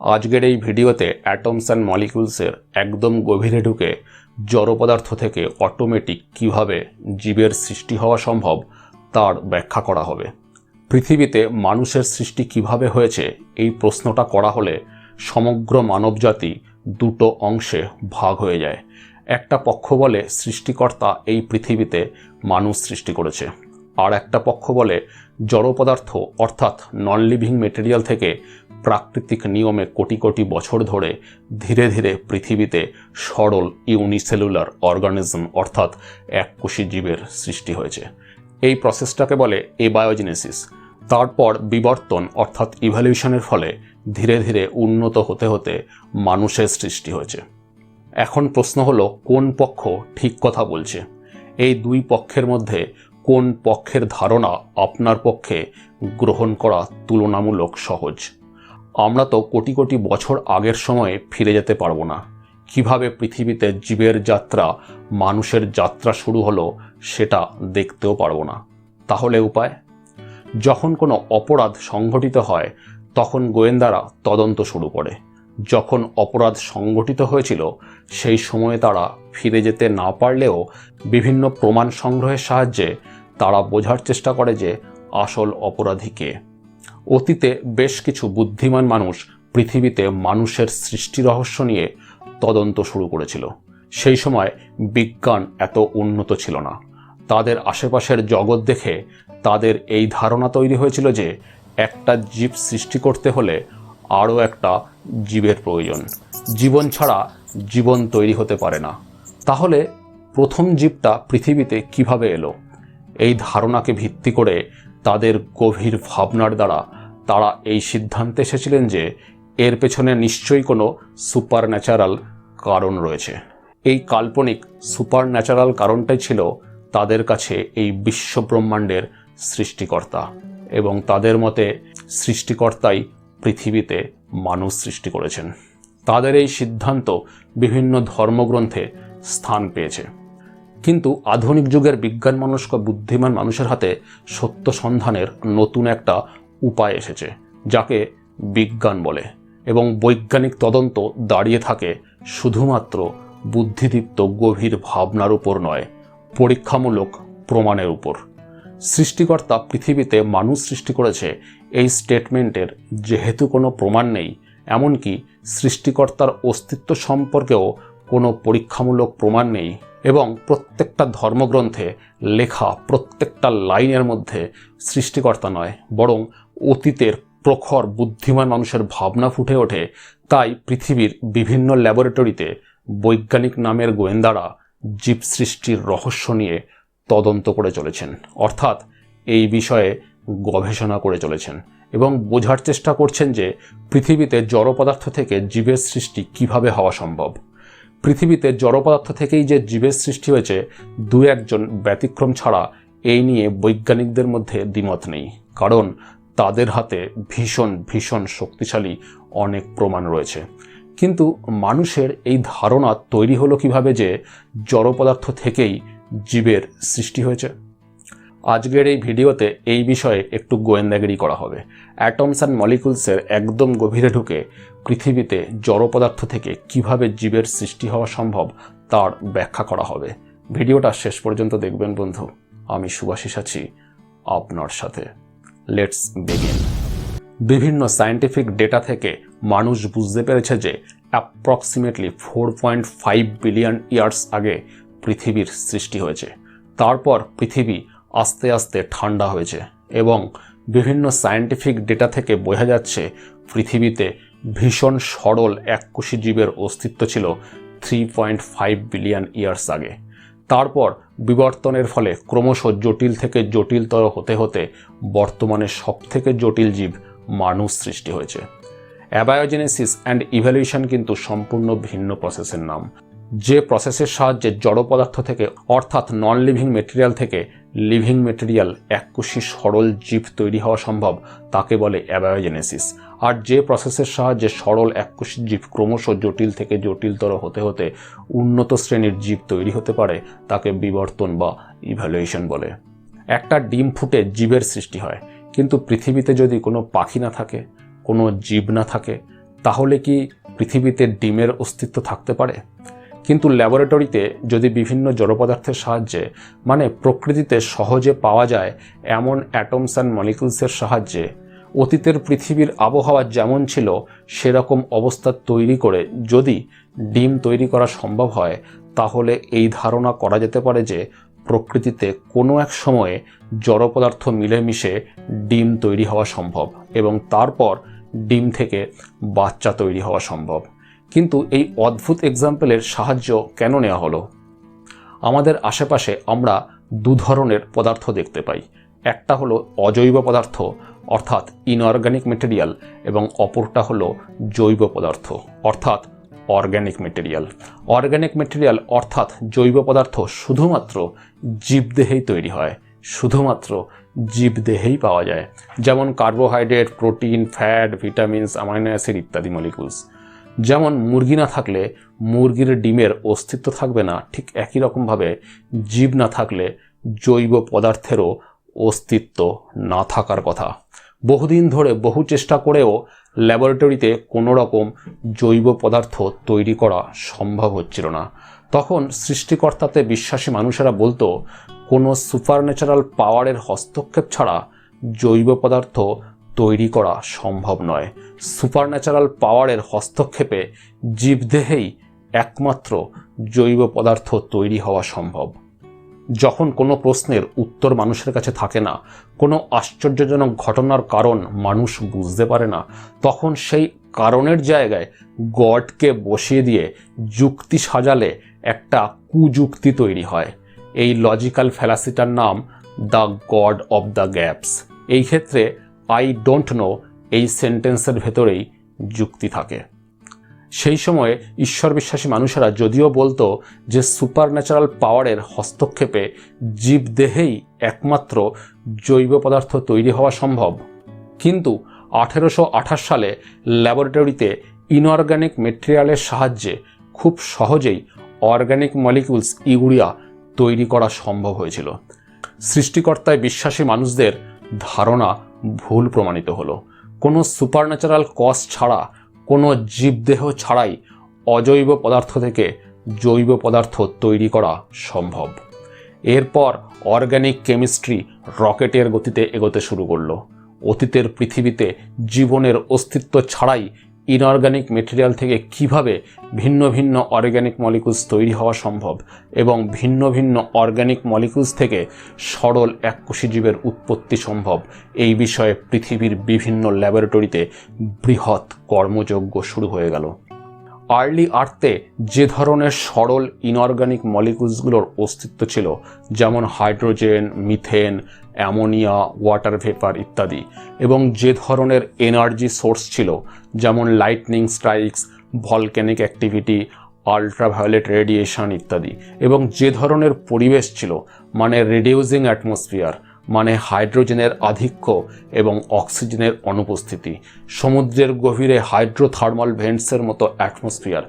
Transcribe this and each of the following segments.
আজকের এই ভিডিওতে অ্যাটমস অ্যান্ড মলিকিউলসের একদম গভীরে ঢুকে জড় পদার্থ থেকে অটোমেটিক কীভাবে জীবের সৃষ্টি হওয়া সম্ভব তার ব্যাখ্যা করা হবে। পৃথিবীতে মানুষের সৃষ্টি কীভাবে হয়েছে এই প্রশ্নটা করা হলে সমগ্র মানবজাতি দুটো অংশে ভাগ হয়ে যায়। একটা পক্ষ বলে সৃষ্টিকর্তা এই পৃথিবীতে মানুষ সৃষ্টি করেছে। আর একটা পক্ষ বলে জড় পদার্থ অর্থাৎ নন লিভিং মেটেরিয়াল থেকে প্রাকৃতিক নিয়মে কোটি কোটি বছর ধরে ধীরে ধীরে পৃথিবীতে সরল ইউনিসেলুলার অর্গানিজম অর্থাৎ এককোষী জীবের সৃষ্টি হয়েছে। এই প্রসেসটাকে বলে এবায়োজেনেসিস তারপর বিবর্তন অর্থাৎ ইভলিউশনের ফলে ধীরে ধীরে উন্নত হতে হতে মানুষের সৃষ্টি হয়েছে। এখন প্রশ্ন হলো, কোন পক্ষ ঠিক কথা বলছে? এই দুই পক্ষের মধ্যে কোন পক্ষের ধারণা আপনার পক্ষে গ্রহণ করা তুলনামূলক সহজ? আমরা তো কোটি কোটি বছর আগের সময়ে ফিরে যেতে পারব না। কীভাবে পৃথিবীতে জীবের যাত্রা, মানুষের যাত্রা শুরু হলো সেটা দেখতেও পারব না। তাহলে উপায়? যখন কোনো অপরাধ সংঘটিত হয়, তখন গোয়েন্দারা তদন্ত শুরু করে। যখন অপরাধ সংগঠিত হয়েছিল, সেই সময়ে তারা ফিরে যেতে না পারলেও বিভিন্ন প্রমাণ সংগ্রহের সাহায্যে তারা বোঝার চেষ্টা করে যে আসল অপরাধী কে। অতীতে বেশ কিছু বুদ্ধিমান মানুষ পৃথিবীতে মানুষের সৃষ্টি রহস্য নিয়ে তদন্ত শুরু করেছিল। সেই সময় বিজ্ঞান এত উন্নত ছিল না। তাদের আশেপাশের জগৎ দেখে তাদের এই ধারণা তৈরি হয়েছিল যে একটা জীব সৃষ্টি করতে হলে আরও একটা জীবের প্রয়োজন। জীবন ছাড়া জীবন তৈরি হতে পারে না। তাহলে প্রথম জীবটা পৃথিবীতে কীভাবে এলো? এই ধারণাকে ভিত্তি করে তাদের গভীর ভাবনার দ্বারা তারা এই সিদ্ধান্তে এসেছিলেন যে এর পেছনে নিশ্চয়ই কোনো সুপার ন্যাচারাল কারণ রয়েছে। এই কাল্পনিক সুপার ন্যাচারাল কারণটাই ছিল তাদের কাছে এই বিশ্বব্রহ্মাণ্ডের সৃষ্টিকর্তা এবং তাদের মতে সৃষ্টিকর্তাই পৃথিবীতে মানুষ সৃষ্টি করেছেন। তাদের এই সিদ্ধান্ত বিভিন্ন ধর্মগ্রন্থে স্থান পেয়েছে। কিন্তু আধুনিক যুগের বিজ্ঞান মনস্ক বুদ্ধিমান মানুষের হাতে সত্য সন্ধানের নতুন একটা উপায় এসেছে, যাকে বিজ্ঞান বলে এবং বৈজ্ঞানিক তদন্ত দাঁড়িয়ে থাকে শুধুমাত্র বুদ্ধিদীপ্ত গভীর ভাবনার উপর নয়, পরীক্ষামূলক প্রমাণের উপর। সৃষ্টিকর্তা পৃথিবীতে মানুষ সৃষ্টি করেছে এই স্টেটমেন্টের যেহেতু কোনো প্রমাণ নেই, এমনকি সৃষ্টিকর্তার অস্তিত্ব সম্পর্কেও কোনো পরীক্ষামূলক প্রমাণ নেই এবং প্রত্যেকটা ধর্মগ্রন্থে লেখা প্রত্যেকটা লাইনের মধ্যে সৃষ্টিকর্তা নয়, বরং অতীতের প্রখর বুদ্ধিমান মানুষের ভাবনা ফুটে ওঠে, তাই পৃথিবীর বিভিন্ন ল্যাবরেটরিতে বৈজ্ঞানিক নামের গোয়েন্দারা জীব সৃষ্টির রহস্য নিয়ে তদন্ত করে চলেছেন। অর্থাৎ এই বিষয়ে গবেষণা করে চলেছেন এবং বোঝার চেষ্টা করছেন যে পৃথিবীতে জড় পদার্থ থেকে জীবের সৃষ্টি কীভাবে হওয়া সম্ভব। পৃথিবীতে জড় পদার্থ থেকেই যে জীবের সৃষ্টি হয়েছে দু একজন ব্যতিক্রম ছাড়া এই নিয়ে বৈজ্ঞানিকদের মধ্যে দ্বিমত নেই। কারণ তাদের হাতে ভীষণ ভীষণ শক্তিশালী অনেক প্রমাণ রয়েছে। কিন্তু মানুষের এই ধারণা তৈরি হলো কীভাবে যে জড় পদার্থ থেকেই জীবের সৃষ্টি হয়েছে? আজকের এই ভিডিওতে এই বিষয়ে একটু গোয়েন্দাগিরি করা হবে। অ্যাটমস অ্যান্ড মলিকুলসের একদম গভীরে ঢুকে পৃথিবীতে জড় পদার্থ থেকে কীভাবে জীবের সৃষ্টি হওয়া সম্ভব তার ব্যাখ্যা করা হবে। ভিডিওটা শেষ পর্যন্ত দেখবেন বন্ধু। আমি সুভাষিস আছি আপনার সাথে। লেটস বিগিন বিভিন্ন সায়েন্টিফিক ডেটা থেকে মানুষ বুঝতে পেরেছে যে approximately four point five billion years আগে পৃথিবীর সৃষ্টি হয়েছে। তারপর পৃথিবী আস্তে আস্তে ঠান্ডা হয়েছে এবং বিভিন্ন সায়েন্টিফিক ডেটা থেকে বোঝা যাচ্ছে পৃথিবীতে ভীষণ সরল এককোষী জীবের অস্তিত্ব ছিল three point five billion years আগে। তারপর বিবর্তনের ফলে ক্রমশ জটিল থেকে জটিলতর হতে হতে বর্তমানে সবথেকে জটিল জীব মানুষ সৃষ্টি হয়েছে। অ্যাবায়োজেনেসিস অ্যান্ড ইভ্যালুয়েশন কিন্তু সম্পূর্ণ ভিন্ন প্রসেসের নাম। যে প্রসেসের সাহায্যে জড় পদার্থ থেকে, অর্থাৎ নন লিভিং মেটেরিয়াল থেকে লিভিং মেটেরিয়াল এককোষী সরল জীব তৈরি হওয়া সম্ভব, তাকে বলে অ্যাবায়োজেনেসিস আর যে প্রসেসের সাহায্যে সরল এককোষী জীব ক্রমশ জটিল থেকে জটিলতর হতে হতে উন্নত শ্রেণির জীব তৈরি হতে পারে, তাকে বিবর্তন বা ইভ্যালুয়েশন বলে। একটা ডিম ফুটে জীবের সৃষ্টি হয়, কিন্তু পৃথিবীতে যদি কোনো পাখি না থাকে, কোনো জীব না থাকে, তাহলে কি পৃথিবীতে ডিমের অস্তিত্ব থাকতে পারে? কিন্তু ল্যাবরেটরিতে যদি বিভিন্ন জড়পদার্থের সাহায্যে মানে প্রকৃতিতে সহজে পাওয়া যায় এমন অ্যাটমস অ্যান্ড মলিকুলসের সাহায্যে অতীতের পৃথিবীর আবহাওয়া যেমন ছিল, সেরকম অবস্থা তৈরি করে যদি ডিম তৈরি করা সম্ভব হয়, তাহলে এই ধারণা করা যেতে পারে যে প্রকৃতিতে কোনো এক সময়ে জড় পদার্থ মিলেমিশে ডিম তৈরি হওয়া সম্ভব এবং তারপর ডিম থেকে বাচ্চা তৈরি হওয়া সম্ভব। কিন্তু এই অদ্ভুত এক্সাম্পলের সাহায্য কেন নেওয়া হলো? আমাদের আশেপাশে আমরা দু ধরনের পদার্থ দেখতে পাই। একটা হলো অজৈব পদার্থ অর্থাৎ ইনঅর্গানিক মেটেরিয়াল এবং অপরটা হলো জৈব পদার্থ, অর্থাৎ অর্গ্যানিক মেটেরিয়াল অর্গ্যানিক মেটেরিয়াল অর্থাৎ জৈব পদার্থ শুধুমাত্র জীবদেহেই তৈরি হয়, শুধুমাত্র জীবদেহেই পাওয়া যায়। যেমন carbohydrate protein fat vitamins amino acid ইত্যাদি মলিকুলস যেমন মুরগি না থাকলে মুরগির ডিমের অস্তিত্ব থাকবে না, ঠিক একই রকমভাবে জীব না থাকলে জৈব পদার্থেরও অস্তিত্ব না থাকার কথা। বহুদিন ধরে বহু চেষ্টা করেও ল্যাবরেটরিতে কোনো রকম জৈব পদার্থ তৈরি করা সম্ভব হচ্ছিল না। তখন সৃষ্টিকর্তাতে বিশ্বাসী মানুষেরা বলতো, কোনো সুপারন্যাচারাল পাওয়ারের হস্তক্ষেপ ছাড়া জৈব পদার্থ তৈরি করা সম্ভব নয়। সুপারন্যাচারাল পাওয়ারের হস্তক্ষেপে জীবদেহেই একমাত্র জৈব পদার্থ তৈরি হওয়া সম্ভব। যখন কোনো প্রশ্নের উত্তর মানুষের কাছে থাকে না, কোনো আশ্চর্যজনক ঘটনার কারণ মানুষ বুঝতে পারে না, তখন সেই কারণের জায়গায় গডকে বসিয়ে দিয়ে যুক্তি সাজালে একটা কুযুক্তি তৈরি হয়। এই লজিক্যাল ফ্যালাসিটার নাম the god of the gaps. এই ক্ষেত্রে আই ডোন্ট নো এই সেন্টেন্সের ভেতরেই যুক্তি থাকে। সেই সময়ে ঈশ্বর বিশ্বাসী মানুষেরা যদিও বলতো যে সুপার ন্যাচারাল পাওয়ারের হস্তক্ষেপে জীবদেহেই একমাত্র জৈব পদার্থ তৈরি হওয়া সম্ভব। কিন্তু আঠেরোশো আঠাশ সালে ল্যাবরেটরিতে ইনঅর্গ্যানিক মেটেরিয়ালের সাহায্যে খুব সহজেই অর্গ্যানিক মলিকিউলস ইউরিয়া তৈরি করা সম্ভব হয়েছিল। সৃষ্টিকর্তায় বিশ্বাসী মানুষদের ধারণা ভুল প্রমাণিত হলো। কোনো সুপারন্যাচারাল কজ ছাড়া কোনো জীবদেহ ছাড়াই অজৈব পদার্থ থেকে জৈব পদার্থ তৈরি করা সম্ভব। এরপর অর্গ্যানিক কেমিস্ট্রি রকেটের গতিতে এগোতে শুরু করল। অতীতের পৃথিবীতে জীবনের অস্তিত্ব ছাড়াই ইনঅর্গ্যানিক মেটেরিয়াল থেকে কীভাবে ভিন্ন ভিন্ন অর্গ্যানিক মলিকুলস তৈরি হওয়া সম্ভব এবং ভিন্ন ভিন্ন অর্গ্যানিক মলিকুলস থেকে সরল এককোষী জীবের উৎপত্তি সম্ভব? এই বিষয়ে পৃথিবীর বিভিন্ন ল্যাবরেটরিতে বৃহৎ কর্মযজ্ঞ শুরু হয়ে গেল। আর্লি আর্থে যে ধরনের সরল ইনঅর্গানিক মলিকুলসগুলোর অস্তিত্ব ছিল, যেমন hydrogen, methane, ammonia water vapour ইত্যাদি, এবং যে ধরনের এনার্জি সোর্স ছিল, যেমন lightning strikes volcanic activity ultraviolet radiation ইত্যাদি, এবং যে ধরনের পরিবেশ ছিল মানে রিডিউজিং অ্যাটমসফিয়ার মানে হাইড্রোজেনের আধিক্য এবং অক্সিজেনের অনুপস্থিতি। সমুদ্রের গভীরে হাইড্রোথার্মাল ভেন্টসের মতো অ্যাটমসফিয়ার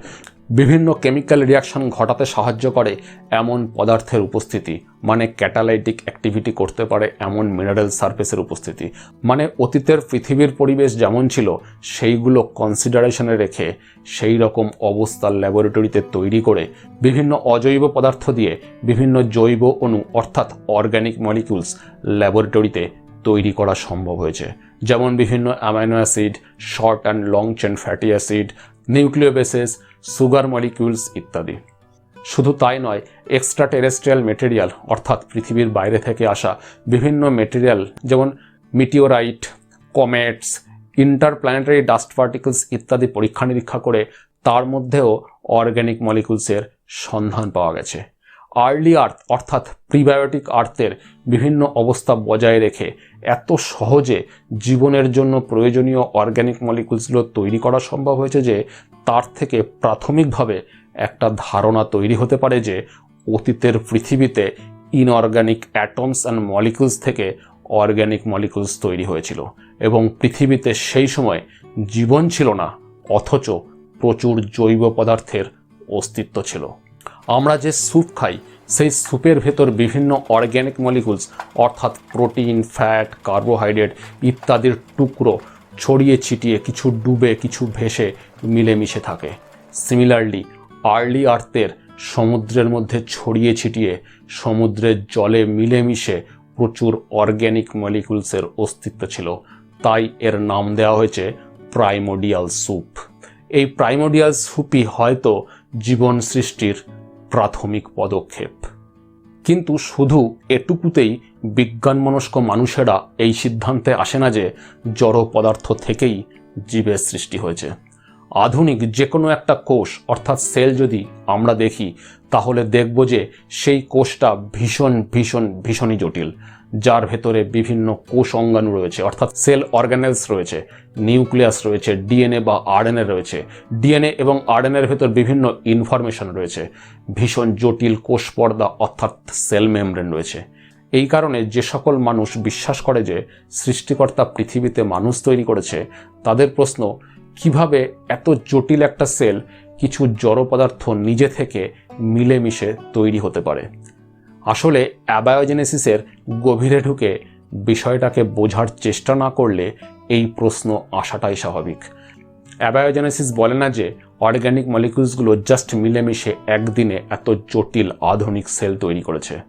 বিভিন্ন কেমিক্যাল রিয়াকশন ঘটাতে সাহায্য করে এমন পদার্থের উপস্থিতি মানে ক্যাটালাইটিক অ্যাক্টিভিটি করতে পারে এমন মিনারেল সারফেসের উপস্থিতি। মানে অতীতের পৃথিবীর পরিবেশ যেমন ছিল, সেইগুলো কনসিডারেশনে রেখে সেই রকম অবস্থা ল্যাবরেটরিতে তৈরি করে বিভিন্ন অজৈব পদার্থ দিয়ে বিভিন্ন জৈব অণু, অর্থাৎ অর্গ্যানিক মলিকিউলস ল্যাবরেটরিতে তৈরি করা সম্ভব হয়েছে। যেমন বিভিন্ন amino acid short and long chain fatty acid nucleobases sugar molecules ইত্যাদি। শুধু তাই নয় এক্সট্রা টেরেস্ট্রিয়াল মেটেরিয়াল, অর্থাৎ পৃথিবীর বাইরে থেকে আসা বিভিন্ন মেটেরিয়াল, যেমন meteorite, comets, interplanetary dust particles ইত্যাদি পরীক্ষা নিরীক্ষা করে তার মধ্যেও অর্গ্যানিক মলিকুলসের সন্ধান পাওয়া গেছে। আর্লি আর্থ, অর্থাৎ প্রিবায়োটিক আর্থের বিভিন্ন অবস্থা বজায় রেখে এত সহজে জীবনের জন্য প্রয়োজনীয় অর্গ্যানিক মলিকুলসগুলো তৈরি করা সম্ভব হয়েছে যে তার থেকে প্রাথমিকভাবে একটা ধারণা তৈরি হতে পারে যে অতীতের পৃথিবীতে ইনঅর্গ্যানিক অ্যাটমস অ্যান্ড মলিকুলস থেকে অর্গ্যানিক মলিকুলস তৈরি হয়েছিল এবং পৃথিবীতে সেই সময় জীবন ছিল না, অথচ প্রচুর জৈব পদার্থের অস্তিত্ব ছিল। আমরা যে স্যুপ খাই সেই স্যুপের ভেতর বিভিন্ন অর্গ্যানিক মলিকুলস অর্থাৎ প্রোটিন ফ্যাট কার্বোহাইড্রেট ইত্যাদির টুকরো ছড়িয়ে ছিটিয়ে কিছু ডুবে, কিছু ভেসে মিলেমিশে থাকে। সিমিলারলি আর্লি আর্থের সমুদ্রের মধ্যে ছড়িয়ে ছিটিয়ে সমুদ্রের জলে মিলেমিশে প্রচুর অর্গ্যানিক মলিকুলসের অস্তিত্ব ছিল। তাই এর নাম দেওয়া হয়েছে প্রাইমোডিয়াল স্যুপ এই প্রাইমোডিয়াল স্যুপই হয়তো জীবন সৃষ্টির প্রাথমিক পদক্ষেপ। কিন্তু শুধু এটুকুতেই বিজ্ঞানমনস্ক মানুষেরা এই সিদ্ধান্তে আসে না যে জড় পদার্থ থেকেই জীবের সৃষ্টি হয়েছে। আধুনিক যে কোনো একটা কোষ, অর্থাৎ সেল যদি আমরা দেখি, তাহলে দেখব যে সেই কোষটা ভীষণ ভীষণ, ভীষণই জটিল। যার ভেতরে বিভিন্ন কোষ অঙ্গাণু রয়েছে, অর্থাৎ সেল অর্গানেলস রয়েছে, নিউক্লিয়াস রয়েছে, ডিএনএ বা আরএনএ রয়েছে। ডিএনএ এবং আরএনএর ভেতর বিভিন্ন ইনফরমেশন রয়েছে, ভীষণ জটিল কোষ পর্দা অর্থাৎ সেল মেমব্রেন রয়েছে। এই কারণে যে সকল মানুষ বিশ্বাস করে যে সৃষ্টিকর্তা পৃথিবীতে মানুষ তৈরি করেছে, তাদের প্রশ্ন, কীভাবে এত জটিল একটা সেল কিছু জড় পদার্থ নিজে থেকে মিলেমিশে তৈরি হতে পারে? আসলে অ্যাবায়োজেনেসিসের গভীরে ঢুকে বিষয়টাকে বোঝার চেষ্টা না করলে এই প্রশ্ন আসাটাই স্বাভাবিক। অ্যাবায়োজেনেসিস বলে না যে অর্গ্যানিক মলিকিউলসগুলো জাস্ট মিলেমিশে একদিনে এত জটিল আধুনিক সেল তৈরি করেছে।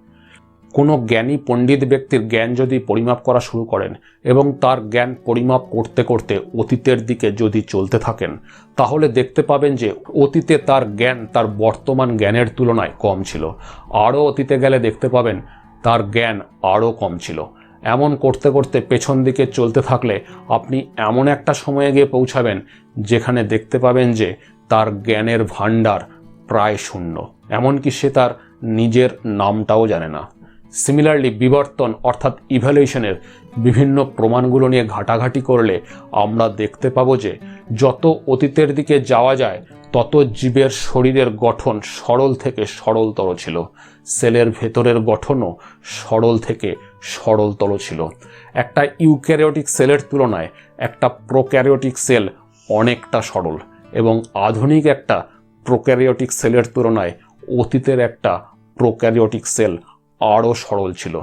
কোনো জ্ঞানী পণ্ডিত ব্যক্তির জ্ঞান যদি পরিমাপ করা শুরু করেন এবং তার জ্ঞান পরিমাপ করতে করতে অতীতের দিকে যদি চলতে থাকেন, তাহলে দেখতে পাবেন যে অতীতে তার জ্ঞান তার বর্তমান জ্ঞানের তুলনায় কম ছিল। আরও অতীতে গেলে দেখতে পাবেন তার জ্ঞান আরও কম ছিল। এমন করতে করতে পেছন দিকে চলতে থাকলে আপনি এমন একটা সময়ে গিয়ে পৌঁছাবেন যেখানে দেখতে পাবেন যে তার জ্ঞানের ভাণ্ডার প্রায় শূন্য। এমনকি সে তার নিজের নামটাও জানে না। সিমিলারলি বিবর্তন অর্থাৎ ইভ্যালুয়েশনের বিভিন্ন প্রমাণগুলো নিয়ে ঘাটাঘাটি করলে আমরা দেখতে পাবো যে যত অতীতের দিকে যাওয়া যায়, তত জীবের শরীরের গঠন সরল থেকে সরলতর ছিল। সেলের ভেতরের গঠনও সরল থেকে সরলতর ছিল। একটা ইউক্যারিওটিক সেলের তুলনায় একটা প্রোক্যারিওটিক সেল অনেকটা সরল এবং আধুনিক একটা প্রোক্যারিওটিক সেলের তুলনায় অতীতের একটা প্রোক্যারিওটিক সেল আরও সরল ছিল।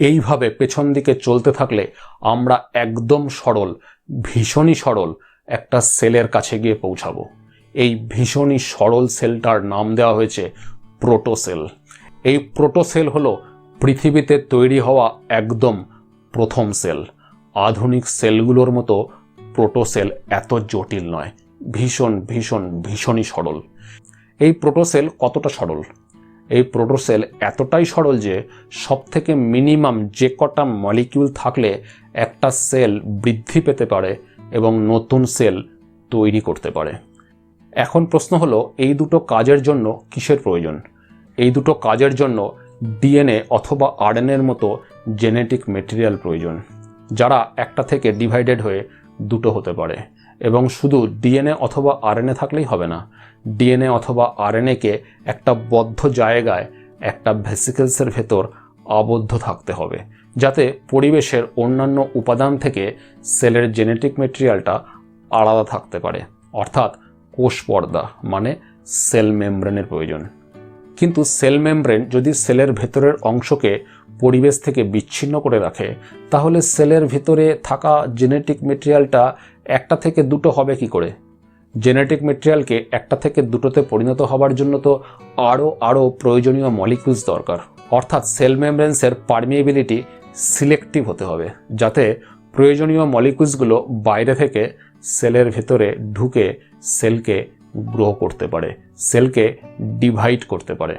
এইভাবে পেছন দিকে চলতে থাকলে আমরা একদম সরল, ভীষণই সরল একটা সেলের কাছে গিয়ে পৌঁছাবো। এই ভীষণই সরল সেলটার নাম দেওয়া হয়েছে প্রোটোসেল। এই প্রোটোসেল হলো পৃথিবীতে তৈরি হওয়া একদম প্রথম সেল। আধুনিক সেলগুলোর মতো প্রোটোসেল এত জটিল নয়, ভীষণ ভীষণ, ভীষণই সরল। এই প্রোটোসেল কতটা সরল? এই প্রোটোসেল এতটাই সরল যে সব থেকে মিনিমাম যে কটা মলিকিউল থাকলে একটা সেল বৃদ্ধি পেতে পারে এবং নতুন সেল তৈরি করতে পারে। এখন প্রশ্ন হলো, এই দুটো কাজের জন্য কিসের প্রয়োজন? এই দুটো কাজের জন্য ডিএনএ অথবা আরএনএর মতো জেনেটিক মেটেরিয়াল প্রয়োজন, যারা একটা থেকে ডিভাইডেড হয়ে দুটো হতে পারে। এবং শুধু ডিএনএ অথবা আরএনএ থাকলেই হবে না ডিএনএ অথবা আরএনএকে একটা বদ্ধ জায়গায়, একটা ভেসিকেলসের ভেতর আবদ্ধ থাকতে হবে, যাতে পরিবেশের অন্যান্য উপাদান থেকে সেলের জেনেটিক মেটেরিয়ালটা আলাদা থাকতে পারে। অর্থাৎ কোষ পর্দা মানে সেল মেমব্রেনের প্রয়োজন। কিন্তু সেল মেমব্রেন যদি সেলের ভেতরের অংশকে পরিবেশ থেকে বিচ্ছিন্ন করে রাখে, তাহলে সেলের ভেতরে থাকা জেনেটিক মেটেরিয়ালটা একটা থেকে দুটো হবে কি করে? জেনেটিক মেটেরিয়ালকে একটা থেকে দুটোতে পরিণত হবার জন্য তো আরও আরও প্রয়োজনীয় মলিকুলস দরকার। অর্থাৎ সেল মেমব্রেন্সের পারমিয়েবিলিটি সিলেক্টিভ হতে হবে, যাতে প্রয়োজনীয় মলিকুলসগুলো বাইরে থেকে সেলের ভেতরে ঢুকে সেলকে গ্রো করতে পারে সেলকে ডিভাইড করতে পারে।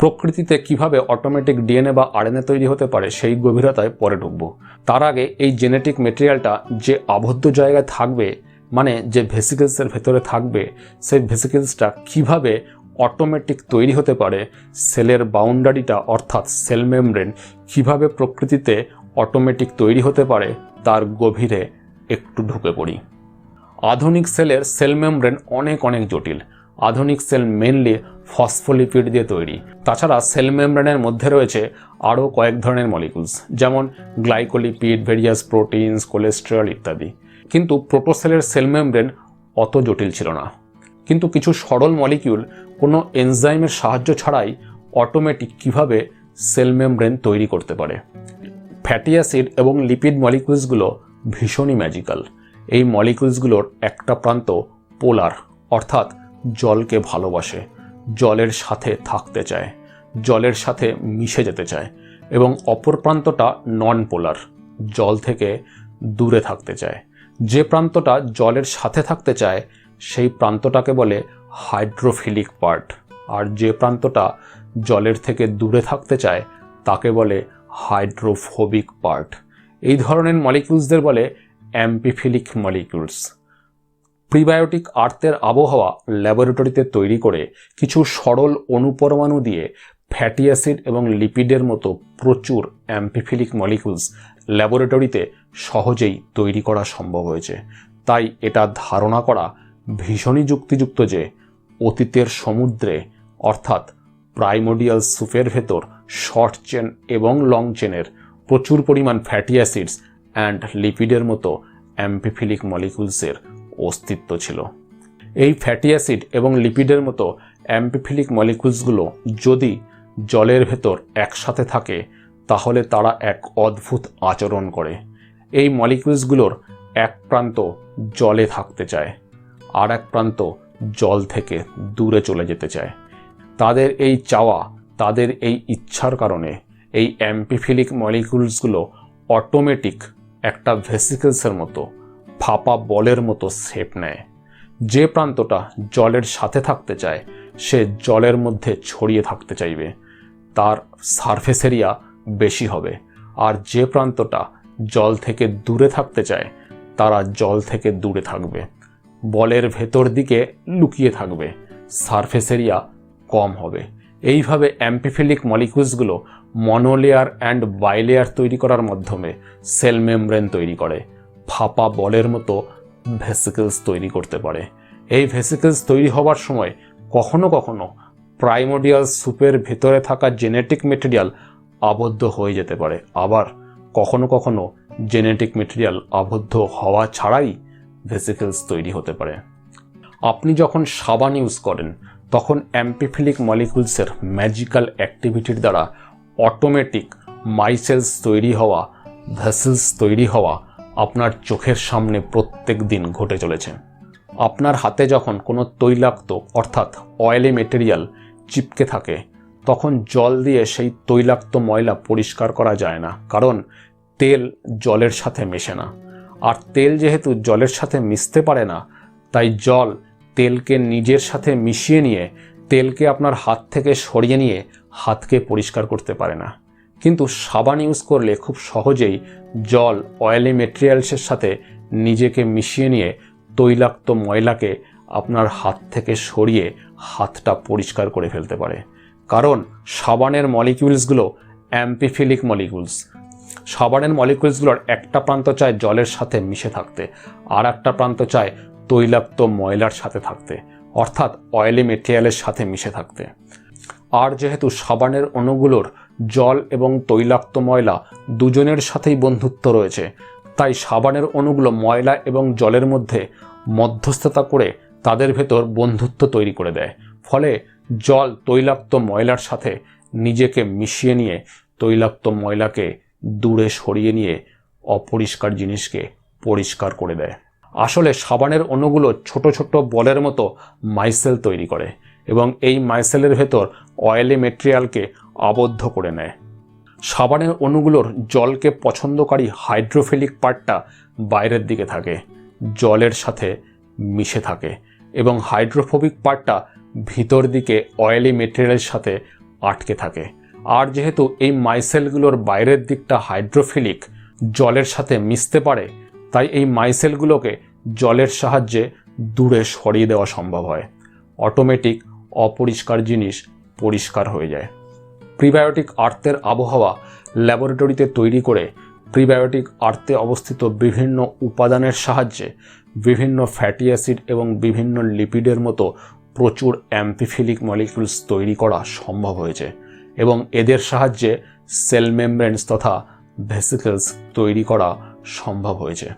প্রকৃতিতে কীভাবে অটোমেটিক ডিএনএ বা আরএনএ তৈরি হতে পারে সেই গভীরতায় পরে ঢুকবো। তার আগে এই জেনেটিক মেটেরিয়ালটা যে আবদ্ধ জায়গায় থাকবে মানে যে ভেসিকেলসের ভেতরে থাকবে, সেই ভেসিকেলসটা কীভাবে অটোমেটিক তৈরি হতে পারে সেলের বাউন্ডারিটা অর্থাৎ সেল মেমব্রেন কীভাবে প্রকৃতিতে অটোমেটিক তৈরি হতে পারে, তার গভীরে একটু ঢুকে পড়ি। আধুনিক সেলের সেল মেমব্রেন অনেক অনেক জটিল। আধুনিক সেল মেনলি ফসফোলিপিড দিয়ে তৈরি। তাছাড়া সেল মেমব্রেনের মধ্যে রয়েছে আরও কয়েক ধরনের মলিকুলস যেমন গ্লাইকোলিপিড ভেরিয়াস প্রোটিনস কোলেস্টেরল ইত্যাদি। কিন্তু প্রোটোসেলের সেল মেমব্রেন অত জটিল ছিল না। কিন্তু কিছু সরল মলিকিউল কোনো এনজাইমের সাহায্য ছাড়াই অটোমেটিক কীভাবে সেল মেমব্রেন তৈরি করতে পারে। ফ্যাটি অ্যাসিড এবং লিপিড মলিকুলসগুলো ভীষণই ম্যাজিক্যাল। এই মলিকুলসগুলোর একটা প্রান্ত পোলার, অর্থাৎ জলকে ভালোবাসে, জলের সাথে থাকতে চায়, জলের সাথে মিশে যেতে চায় এবং অপর প্রান্তটা নন পোলার জল থেকে দূরে থাকতে চায়। যে প্রান্তটা জলের সাথে থাকতে চায়, সেই প্রান্তটাকে বলে হাইড্রোফিলিক পার্ট। আর যে প্রান্তটা জলের থেকে দূরে থাকতে চায়, তাকে বলে হাইড্রোফোবিক পার্ট। এই ধরনের মলিকিউলসদের বলে অ্যাম্পিফিলিক মলিকিউলস। প্রিবায়োটিক আর্থের আবহাওয়া ল্যাবরেটরিতে তৈরি করে কিছু সরল অনুপরমাণু দিয়ে ফ্যাটি অ্যাসিড এবং লিপিডের মতো প্রচুর অ্যাম্পিফিলিক মলিকুলস ল্যাবরেটরিতে সহজেই তৈরি করা সম্ভব হয়েছে। তাই এটা ধারণা করা ভীষণই যুক্তিযুক্ত যে অতীতের সমুদ্রে, অর্থাৎ প্রাইমোডিয়াল সুপের ভেতর, শর্ট চেন এবং লং চেনের প্রচুর পরিমাণ ফ্যাটি অ্যাসিডস অ্যান্ড লিপিডের মতো অ্যাম্পিফিলিক মলিকুলসের অস্তিত্ব ছিল। এই ফ্যাটি অ্যাসিড এবং লিপিডের মতো অ্যাম্পিফিলিক মলিকুলসগুলো যদি জলের ভেতর একসাথে থাকে তাহলে তারা এক অদ্ভুত আচরণ করে। এই মলিকুলসগুলোর এক প্রান্ত জলে থাকতে চায়, আর এক প্রান্ত জল থেকে দূরে চলে যেতে চায়। তাদের এই চাওয়া, তাদের এই ইচ্ছার কারণে এই অ্যাম্পিফিলিক মলিকুলসগুলো অটোমেটিক একটা ভেসিকেলসের মতো, ফাঁপা বলের মতো শেপ নেয়। যে প্রান্তটা জলের সাথে থাকতে চায়, সে জলের মধ্যে ছড়িয়ে থাকতে চাইবে। তার সারফেস এরিয়া বেশি হবে। আর যে প্রান্তটা জল থেকে দূরে থাকতে চায়, তারা জল থেকে দূরে থাকবে। বলের ভেতর দিকে লুকিয়ে থাকবে। সারফেস এরিয়া কম হবে। এইভাবে অ্যাম্পিফিলিক মলিকুলসগুলো মনোলেয়ার অ্যান্ড বাইলেয়ার তৈরি করার মাধ্যমে সেল মেমব্রেন তৈরি করে। ফাঁপা বলের মতো ভেসিকেলস তৈরি করতে পারে। এই ভেসিকেলস তৈরি হবার সময় কখনো কখনো প্রাইমোডিয়াল সুপের ভেতরে থাকা জেনেটিক মেটেরিয়াল আবদ্ধ হয়ে যেতে পারে। আবার কখনো কখনো জেনেটিক মেটেরিয়াল আবদ্ধ হওয়া ছাড়াই ভেসিকেলস তৈরি হতে পারে। আপনি যখন সাবান ইউজ করেন, তখন অ্যাম্পিফিলিক মলিকুলসের ম্যাজিক্যাল অ্যাক্টিভিটির দ্বারা অটোমেটিক মাইসেলস তৈরি হওয়া, ভেসেলস তৈরি হওয়া আপনার চোখের সামনে প্রত্যেক দিন ঘটে চলেছে। আপনার হাতে যখন কোনো তৈলাক্ত অর্থাৎ অয়েলি মেটেরিয়াল চিপকে থাকে তখন জল দিয়ে সেই তৈলাক্ত ময়লা পরিষ্কার করা যায় না, কারণ তেল জলের সাথে মেশে না। আর তেল যেহেতু জলের সাথে মিশতে পারে না, তাই জল তেলকে নিজের সাথে মিশিয়ে নিয়ে, তেলকে আপনার হাত থেকে সরিয়ে নিয়ে হাতকে পরিষ্কার করতে পারে না। কিন্তু সাবান ইউজ করলে খুব সহজেই জল অয়েলি মেটেরিয়ালসের সাথে নিজেকে মিশিয়ে নিয়ে তৈলাক্ত ময়লাকে আপনার হাত থেকে সরিয়ে হাতটা পরিষ্কার করে ফেলতে পারে। কারণ সাবানের মলিকিউলসগুলো অ্যাম্পিফিলিক মলিকিউলস। সাবানের মলিকিউলসগুলোর একটা প্রান্ত চায় জলের সাথে মিশে থাকতে, আর একটা প্রান্ত চায় তৈলাক্ত ময়লার সাথে থাকতে, অর্থাৎ অয়েলি মেটেরিয়ালের সাথে মিশে থাকতে। আর যেহেতু সাবানের অণুগুলোর জল এবং তৈলাক্ত ময়লা দুজনের সাথেই বন্ধুত্ব রয়েছে, তাই সাবানের অণুগুলো ময়লা এবং জলের মধ্যে মধ্যস্থতা করে তাদের ভেতর বন্ধুত্ব তৈরি করে দেয়। ফলে জল তৈলাক্ত ময়লার সাথে নিজেকে মিশিয়ে নিয়ে তৈলাক্ত ময়লাকে দূরে সরিয়ে নিয়ে অপরিষ্কার জিনিসকে পরিষ্কার করে দেয়। আসলে সাবানের অণুগুলো ছোট ছোট বলের মতো মাইসেল তৈরি করে এবং এই মাইসেলের ভেতর অয়েলি মেটেরিয়ালকে আবদ্ধ করে নেয়। সাবানের অণুগুলোর জলকে পছন্দকারী হাইড্রোফিলিক পার্টটা বাইরের দিকে থাকে, জলের সাথে মিশে থাকে এবং হাইড্রোফোবিক পার্টটা ভিতর দিকে অয়েলি মেটেরিয়ালের সাথে আটকে থাকে। আর যেহেতু এই মাইসেলগুলোর বাইরের দিকটা হাইড্রোফিলিক জলের সাথে মিশতে পারে, তাই এই মাইসেলগুলোকে জলের সাহায্যে দূরে সরিয়ে দেওয়া সম্ভব হয়। অটোমেটিক অপরিষ্কার জিনিস পরিষ্কার হয়ে যায়। প্রিবায়োটিক আর্থের আবহাওয়া ল্যাবরেটরিতে তৈরি করে প্রিবায়োটিক আর্থে অবস্থিত বিভিন্ন উপাদানের সাহায্যে বিভিন্ন ফ্যাটি অ্যাসিড এবং বিভিন্ন লিপিডের মতো প্রচুর অ্যাম্পিফিলিক মলিকিউলস তৈরি করা সম্ভব হয়েছে এবং এদের সাহায্যে সেল মেমব্রেনস তথা ভেসিকেলস তৈরি করা সম্ভব হয়েছে।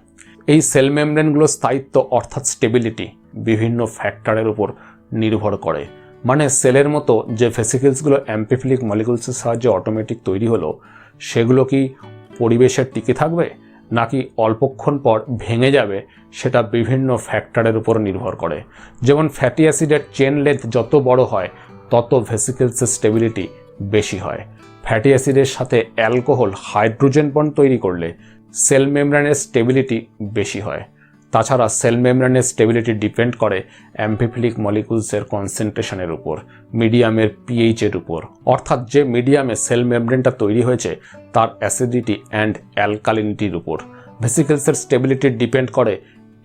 এই সেল মেমব্রেনগুলোর স্থায়িত্ব অর্থাৎ স্টেবিলিটি বিভিন্ন ফ্যাক্টরের উপর নির্ভর করে। মানে সেলের মতো যে ভেসিকেলসগুলো অ্যাম্পিফিলিক মলিকুলসের সাহায্যে অটোমেটিক তৈরি হলো, সেগুলো কি পরিবেশের টিকে থাকবে? নাকি অল্পক্ষণ পর ভেঙে যাবে সেটা বিভিন্ন ফ্যাক্টরের উপর নির্ভর করে। যেমন ফ্যাটি অ্যাসিডের চেন লেন্থ যত বড় হয়, তত ভেসিকেলসের স্টেবিলিটি বেশি হয়। ফ্যাটি অ্যাসিডের সাথে অ্যালকোহল হাইড্রোজেন বন্ড তৈরি করলে সেল মেমব্রেনের স্টেবিলিটি বেশি হয়। তাছাড়া সেল মেমব্রেনের স্টেবিলিটি ডিপেন্ড করে অ্যাম্পিফিলিক মলিকুলসের কনসেন্ট্রেশনের উপর মিডিয়ামের পিএইচের উপর। অর্থাৎ যে মিডিয়ামে সেল মেমব্রেনটা তৈরি হয়েছে, তার অ্যাসিডিটি অ্যান্ড অ্যালকালিনিটির উপর। ভেসিকেলসের স্টেবিলিটি ডিপেন্ড করে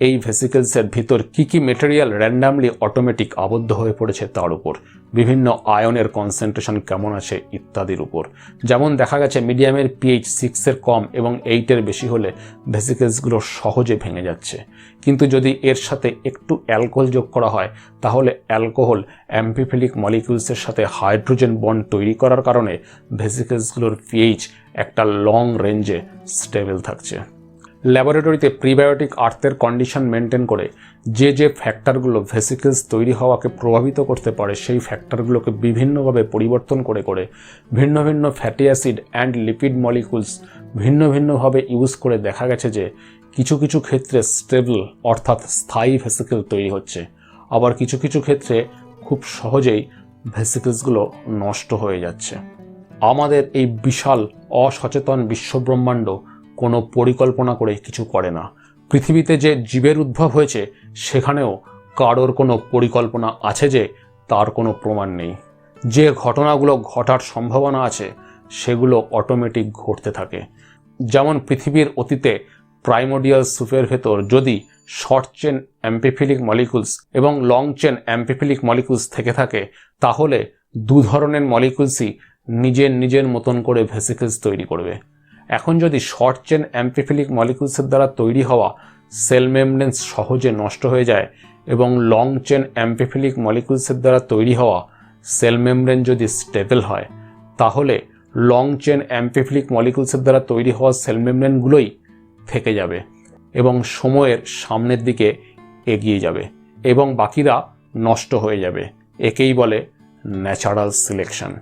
এই ভেসিকেলসের ভিতর কি কি মেটেরিয়াল র্যান্ডামলি অটোমেটিক আবদ্ধ হয়ে পড়েছে তার উপর? বিভিন্ন আয়নের কনসেন্ট্রেশন কেমন আছে ইত্যাদির উপর। যেমন দেখা গেছে মিডিয়ামের পিএইচ সিক্সের কম এবং এইটের বেশি হলে ভেসিকেলসগুলো সহজে ভেঙে যাচ্ছে। কিন্তু যদি এর সাথে একটু অ্যালকোহল যোগ করা হয়, তাহলে অ্যালকোহল অ্যাম্পিফিলিক মলিকিউলসের সাথে হাইড্রোজেন বন্ড তৈরি করার কারণে ভেসিকেলসগুলোর পিএইচ একটা লং রেঞ্জে স্টেবল থাকছে। ল্যাবরেটরিতে প্রিবায়োটিক আর্থের কন্ডিশন মেনটেন করে যে যে ফ্যাক্টরগুলো ভেসিকেলস তৈরি হওয়াকে প্রভাবিত করতে পারে, সেই ফ্যাক্টরগুলোকে বিভিন্নভাবে পরিবর্তন করে করে ভিন্ন ভিন্ন fatty acid and lipid molecules ভিন্ন ভিন্নভাবে ইউজ করে দেখা গেছে যে কিছু কিছু ক্ষেত্রে স্টেবল অর্থাৎ স্থায়ী ভেসিকেল তৈরি হচ্ছে। আবার কিছু কিছু ক্ষেত্রে খুব সহজেই ভেসিকেলসগুলো নষ্ট হয়ে যাচ্ছে। আমাদের এই বিশাল অসচেতন বিশ্বব্রহ্মাণ্ড কোনো পরিকল্পনা করে কিছু করে না। পৃথিবীতে যে জীবের উদ্ভব হয়েছে, সেখানেও কারোর কোনো পরিকল্পনা আছে যে তার কোনো প্রমাণ নেই। যে ঘটনাগুলো ঘটার সম্ভাবনা আছে, সেগুলো অটোমেটিক ঘটতে থাকে। যেমন পৃথিবীর অতীতে প্রাইমোডিয়াল সুপের ভেতর যদি শর্ট চেন অ্যাম্পিফিলিক মলিকুলস এবং লং চেন অ্যাম্পিফিলিক মলিকুলস থেকে থাকে, তাহলে দু ধরনের মলিকুলসই নিজের নিজের মতন করে ভেসিকেলস তৈরি করবে। এখন যদি শর্ট চেন অ্যাম্পিফিলিক মলিকুলসের দ্বারা তৈরি হওয়া সেল মেমব্রেন্স সহজে নষ্ট হয়ে যায় এবং লং চেন অ্যাম্পিফিলিক মলিকুলসের দ্বারা তৈরি হওয়া সেল মেমব্রেন যদি স্টেবল হয়, তাহলে লং চেন অ্যাম্পিফিলিক মলিকুলসের দ্বারা তৈরি হওয়া সেল মেমব্রেনগুলোই থেকে যাবে এবং সময়ের সামনের দিকে এগিয়ে যাবে এবং বাকিরা নষ্ট হয়ে যাবে। একেই বলে ন্যাচারাল সিলেকশন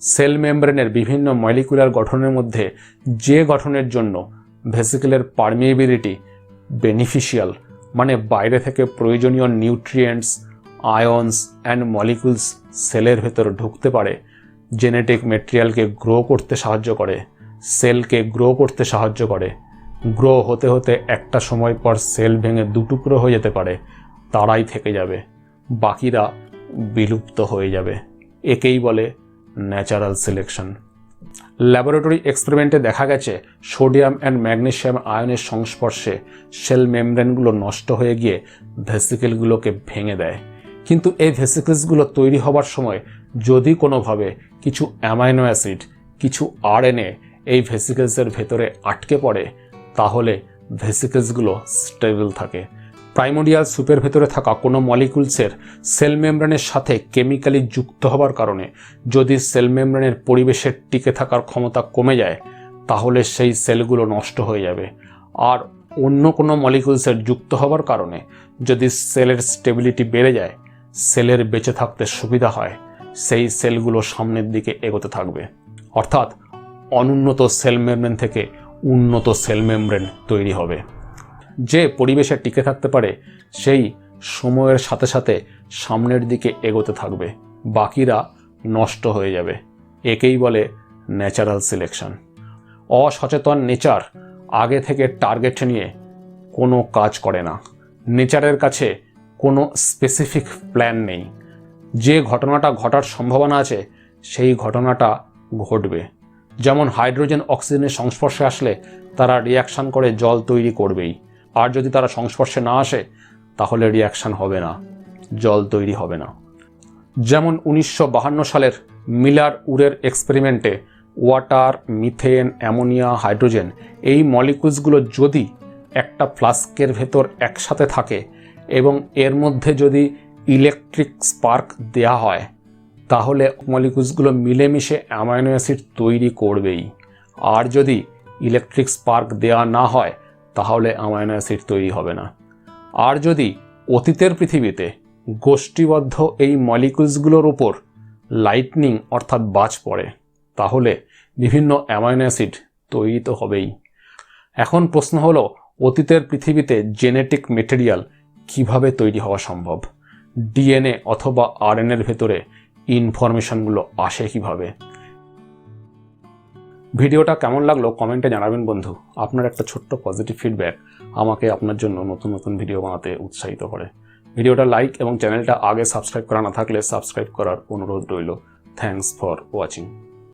সেল মেমব্রেনের বিভিন্ন মলিকুলার গঠনের মধ্যে যে গঠনের জন্য ভেসিকেলের পারমিয়েবিলিটি বেনিফিশিয়াল মানে বাইরে থেকে প্রয়োজনীয় নিউট্রিয়েন্টস, আয়ন্স অ্যান্ড মলিকুলস সেলের ভেতর ঢুকতে পারে, জেনেটিক মেটেরিয়ালকে গ্রো করতে সাহায্য করে, সেলকে গ্রো করতে সাহায্য করে। গ্রো হতে হতে একটা সময় পর সেল ভেঙে দুটুকরো হয়ে যেতে পারে, তারাই থেকে যাবে, বাকিরা বিলুপ্ত হয়ে যাবে। একেই বলে ন্যাচারাল সিলেকশন ল্যাবরেটরি এক্সপেরিমেন্টে দেখা গেছে সোডিয়াম অ্যান্ড ম্যাগনেশিয়াম আয়নের সংস্পর্শে সেল মেমব্রেনগুলো নষ্ট হয়ে গিয়ে ভেসিকেলগুলোকে ভেঙে দেয়। কিন্তু এই ভেসিকেলসগুলো তৈরি হবার সময় যদি কোনোভাবে কিছু অ্যামাইনো অ্যাসিড, কিছু আরএনএ এই ভেসিকেলসের ভেতরে আটকে পড়ে, তাহলে ভেসিকেলসগুলো স্টেবল থাকে। প্রাইমোডিয়াল সুপের ভেতরে থাকা কোনো মলিকুলসের সেল মেমব্রেনের সাথে কেমিক্যালি যুক্ত হবার কারণে যদি সেল মেমব্রেনের পরিবেশের টিকে থাকার ক্ষমতা কমে যায়, তাহলে সেই সেলগুলো নষ্ট হয়ে যাবে। আর অন্য কোনো মলিকুলসের যুক্ত হবার কারণে যদি সেলের স্টেবিলিটি বেড়ে যায়, সেলের বেঁচে থাকতে সুবিধা হয়, সেই সেলগুলো সামনের দিকে এগোতে থাকবে। অর্থাৎ অনুন্নত সেল মেমব্রেন থেকে উন্নত সেল মেমব্রেন তৈরি হবে। যে পরিবেশে টিকে থাকতে পারে, সেই সময়ের সাথে সাথে সামনের দিকে এগোতে থাকবে। বাকিরা নষ্ট হয়ে যাবে। একেই বলে ন্যাচারাল সিলেকশন অসচেতন নেচার আগে থেকে টার্গেট নিয়ে কোনো কাজ করে না। নেচারের কাছে কোনো স্পেসিফিক প্ল্যান নেই। যে ঘটনাটা ঘটার সম্ভাবনা আছে, সেই ঘটনাটা ঘটবে। যেমন হাইড্রোজেন অক্সিজেনের সংস্পর্শে আসলে তারা রিয়াকশান করে জল তৈরি করবেই। আর যদি তারা সংস্পর্শে না আসে, তাহলে রিয়াকশান হবে না। জল তৈরি হবে না। যেমন উনিশশো সালের মিলার উরের এক্সপেরিমেন্টে ওয়াটার মিথেন অ্যামোনিয়া হাইড্রোজেন এই মলিকুলসগুলো যদি একটা ফ্লাস্কের ভেতর একসাথে থাকে এবং এর মধ্যে যদি ইলেকট্রিক স্পার্ক দেয়া হয়, তাহলে মলিকুলসগুলো মিলেমিশে অ্যামাইনো অ্যাসিড তৈরি করবেই। আর যদি ইলেকট্রিক স্পার্ক দেওয়া না হয় তাহলে অ্যামাইনো অ্যাসিড তৈরি হবে না। আর যদি অতীতের পৃথিবীতে গোষ্ঠীবদ্ধ এই মলিকুলসগুলোর উপর লাইটনিং অর্থাৎ বাজ পড়ে, তাহলে বিভিন্ন অ্যামাইনো অ্যাসিড তৈরি তো হবেই। এখন প্রশ্ন হলো, অতীতের পৃথিবীতে জেনেটিক মেটেরিয়াল কীভাবে তৈরি হওয়া সম্ভব? ডিএনএ অথবা আরএনএর ভেতরে ইনফরমেশনগুলো আসে কীভাবে? ভিডিওটা কেমন লাগল কমেন্টে জানাবেন বন্ধু। আপনার একটা ছোট্ট পজিটিভ ফিডব্যাক আমাকে আপনার জন্য নতুন নতুন ভিডিও বানাতে উৎসাহিত করে। ভিডিওটা লাইক এবং চ্যানেলটা আগে সাবস্ক্রাইব করা না থাকলে সাবস্ক্রাইব করার অনুরোধ রইল। Thanks for watching